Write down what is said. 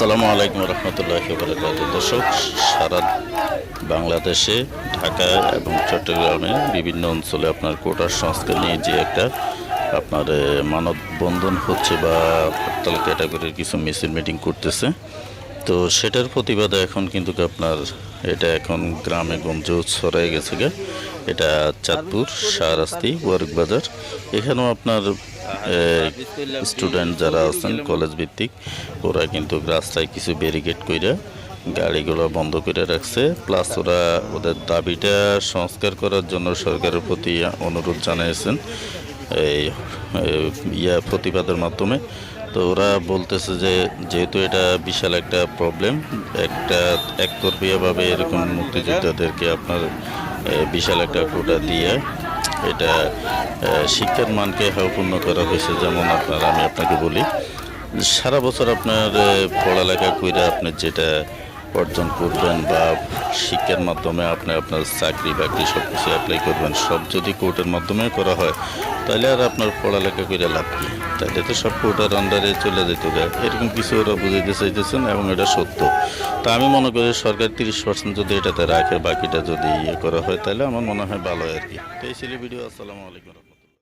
আসসালামু আলাইকুম রহমতুল্লাহ বরকাত দর্শক, সারা বাংলাদেশে, ঢাকা এবং চট্টগ্রামে বিভিন্ন অঞ্চলে আপনার কোটার সংস্কার নিয়ে যে একটা আপনার মানববন্ধন হচ্ছে বা হরতাল ক্যাটাগরির কিছু মিছিল মিটিং করতেছে। তো সেটার প্রতিবাদে এখন কিন্তু আপনার এটা এখন গ্রামে গঞ্জেও ছড়াই গেছে গে। এটা চাঁদপুর, শাহরাস্তি ওয়ার্ক বাজার এখানেও আপনার স্টুডেন্ট যারা আছেন কলেজ ভিত্তিক, ওরা কিন্তু রাস্তায় কিছু ব্যারিকেড কইরা গাড়িগুলো বন্ধ করে রাখছে। প্লাস ওরা ওদের দাবিটা সংস্কার করার জন্য সরকারের প্রতি অনুরোধ জানিয়েছেন এই ইয়া প্রতিবাদের মাধ্যমে। তো ওরা বলতেছে যে, যেহেতু এটা বিশাল একটা প্রবলেম একটা একতরফিয়াভাবে এরকম মুক্তিযোদ্ধাদেরকে আপনার বিশাল একটা কোটা দিয়ে এটা শিক্ষার মানকে হাওপূর্ণ করা হয়েছে, যেমন আপনার, আমি আপনাকে বলি। সারা বছর আপনার পড়ালেখা কইরা আপনার যেটা অর্জন করবেন বা শিক্ষার মাধ্যমে আপনি আপনার চাকরি, বাকরি সব কিছু অ্যাপ্লাই করবেন। সব যদি কোর্টের মাধ্যমে করা হয়, তাহলে আর আপনার পড়ালেখা করে লাভ কি? তাহলে তো সব কোর্টের আন্ডারে চলে যেতে। যায় এরকম কিছু ওরা বুঝাইতে চাইতেছেন এবং এটা সত্য। তা আমি মনে করি সরকার তিরিশ পার্সেন্ট যদি এটাতে রাখে, বাকিটা যদি ইয়ে করা হয়, তাহলে আমার মনে হয় ভালো আর কি। তো এই ছিল ভিডিও। আসসালামু আলাইকুম।